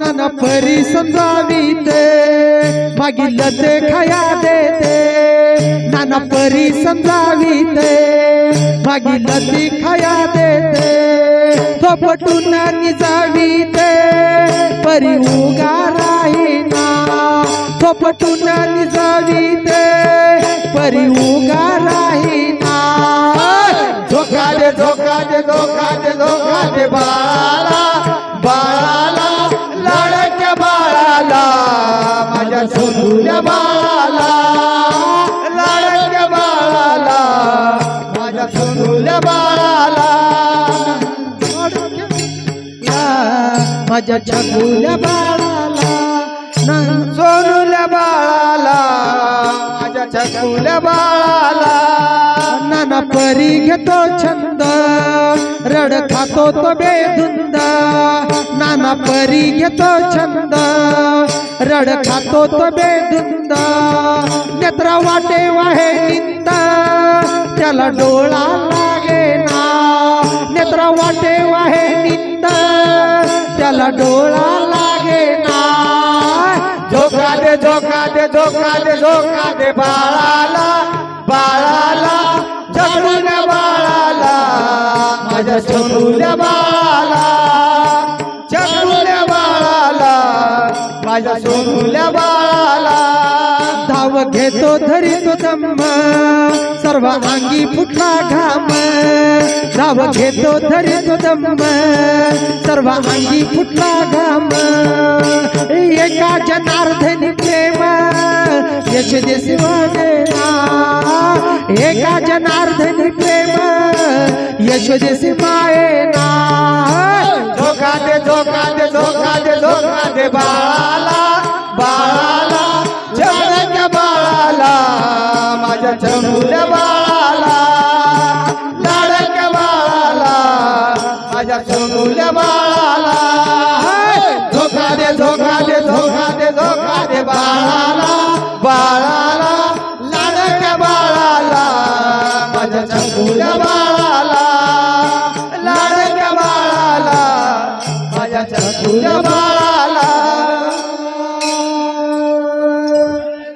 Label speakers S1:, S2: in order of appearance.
S1: नाना परी समजावीते मागील ते खाया देते। नाना परी समजावीते मागील ती खाया देते। थोपटून निजावीते, परी उगा राहीना। थोपटून निजावीते, परी उगा राहीना।
S2: धोका दे धोका दे धोका माझ्या सोनूल्या बाळाला लाडक्या बाळाला माझ्या सोनूल्या बाळाला
S1: माझ्या छकुल्या बाळाला, ना
S2: सोनूल्या बाळाला, माझ्या छकुल्या बाळाला.
S1: नाना परी घेतो छंद रड खातो तो बेधुंद। नाना परी घेतो छंद रड खातो तो बेधुंद। नेत्र वाटे वाहे निंद त्याला डोळा लागे ना। नेत्र वाटे वाहे निंद त्याला डोळा लागे ना।
S2: धोका दे धोका दे धोका दे धोका दे बाळाला। सोनूल्या बाळाला जगूल्या बाळाला माझ्या सोनूल्या
S1: धाव घेतो, धरितो दम्म सर्व अंगी फुटला घाम। धाव घेतो, धरितो दम्म सर्व अंगी फुटला घाम। एका जनार्दनी प्रेम, यश वाढेना एका जनार्दनी यश देश मायेना
S2: धोखा दे धोखा दे धोखा दे धोका दे बाळाला बाळाला जगच्या बाळाला माझ्या चमुल्या बाळाला लाडक्या बाळाला माझ्या सोनुल्या बाळाला धोका दे धोका दे धोका दे धोका दे बाळाला बाळाला लाडक्या बाळाला माझ्या चमुल्या बाळाला